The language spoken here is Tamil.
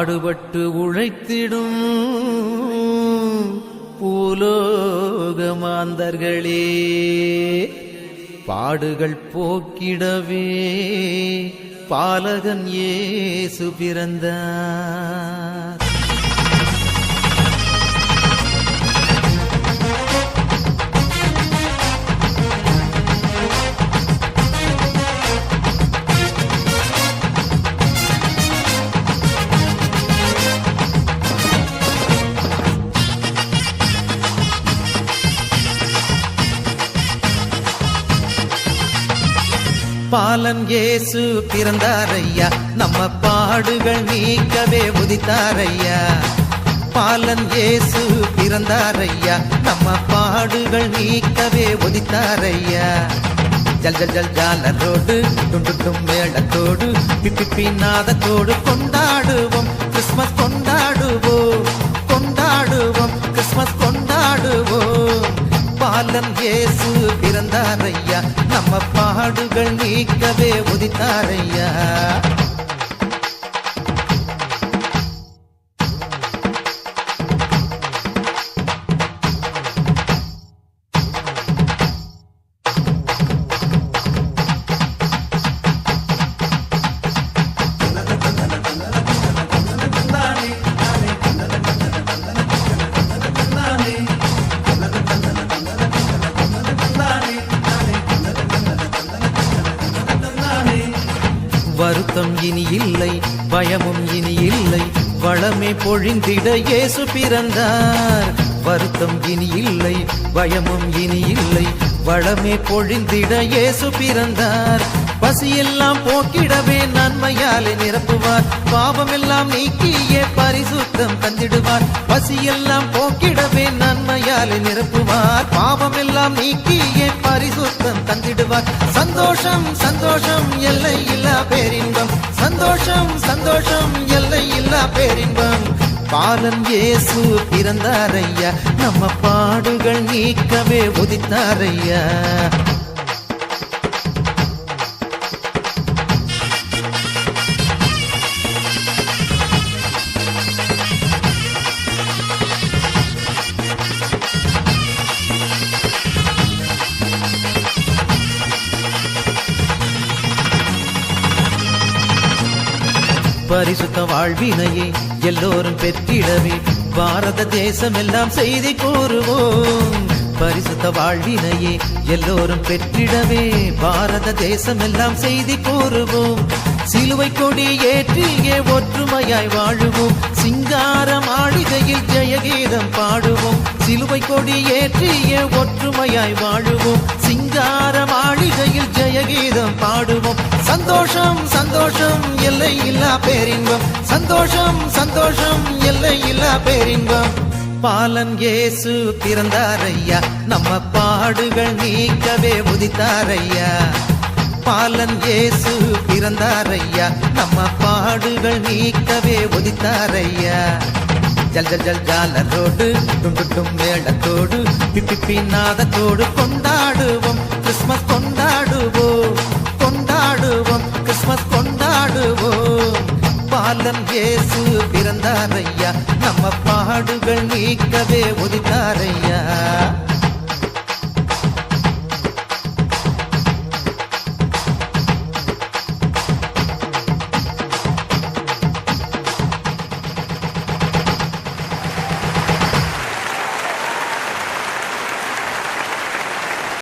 பாடுபட்டு உழைத்திடும் பூலோகமாந்தர்களே. பாடுகள் போக்கிடவே பாலகன் ஏசு பிறந்தார். பாலன் ஏசு பிறந்தாரையா? நம்ம பாடுகள் நீக்கவே உதித்தாரையா? பாலன் ஏசு பிறந்தாரையா? நம்ம பாடுகள் நீக்கவே உதித்தாரையா? ஜல் ஜல் ஜல் ஜாலரோடு டுண்டு டும் மேளத்தோடு பிப்பி நாதத்தோடு கொண்டாடுவோம். கிறிஸ்மஸ் கொண்டாடுவோம். கொண்டாடுவோம். கிறிஸ்மஸ் கொண்டாடுவோம். பாலன் ஏசு பிறந்தாரையா? நம்ம பாடுகள் நீக்கவே உதித்தாரையா வருத்தம் இனி இல்லை பயமும் இனி இல்லை. வளமே பொழிந்திட இயேசு பிறந்தார். வருத்தம் இனி இல்லை பயமும் இனி இல்லை. வளமே பொழிந்திட இயேசு பிறந்தார். பசியெல்லாம் போக்கிடவே நன்மையாலே நிரப்புவார். பாவமெல்லாம் நீக்கியே பரிசு பரிசுத்தம் தந்திடுவார். பசியெல்லாம் போக்கிடவே நன்மையாலே நிரப்புவார். பாவம் பாவமெல்லாம் நீக்கியே பரிசுத்தம் தந்திடுவார்? சந்தோஷம் சந்தோஷம் எல்லை இல்லா பேரின்பம். சந்தோஷம் சந்தோஷம் எல்லை இல்லா பேரின்பம். பாலன் இயேசு பிறந்தாரையா நம்ம பாடுகள் நீக்கவே உதித்தாரையா பரிசுத்த வாழ்வினையே எல்லோரும் பெற்றிடவே. பாரத தேசம் எல்லாம் செய்தி கூறுவோம். பரிசுத்த வாழ்வினையே எல்லோரும் பெற்றிடவே. பாரத தேசம் எல்லாம் செய்தி கூறுவோம். சிலுவை கொடி ஏற்றியே ஒற்றுமையாய் வாழுவோம். சிங்கார மாளிகையில் ஜெயகீதம் பாடுவோம். சிலுவை கொடி ஏற்றியே ஒற்றுமையாய் வாழுவோம். சிங்கார மாளிகையில் ஜெயகீதம் பாடுவோம். சந்தோஷம் சந்தோஷம் எல்லை இல்லா பேரின்பம். சந்தோஷம் சந்தோஷம் எல்லை இல்லா பேரின்பம். பாலன் ஏசு பிறந்தாரையா நம்ம பாடுகள் நீக்கவே உதித்தாரையா பாலன் ஏசு பிறந்தாரையா? நம்ம பாடுகள் நீக்கவே ஒதித்தாரையா? ஜல் ஜல் ஜல் ஜாலரோடு டுண்டு டும் மேளத்தோடு பிப்பி நாதத்தோடு கொண்டாடுவோம். கிறிஸ்மஸ் கொண்டாடுவோம். கொண்டாடுவோம். கிறிஸ்மஸ் கொண்டாடுவோம். பாலன் ஏசு பிறந்தாரையா? நம்ம பாடுகள் நீக்கவே உதித்தாரையா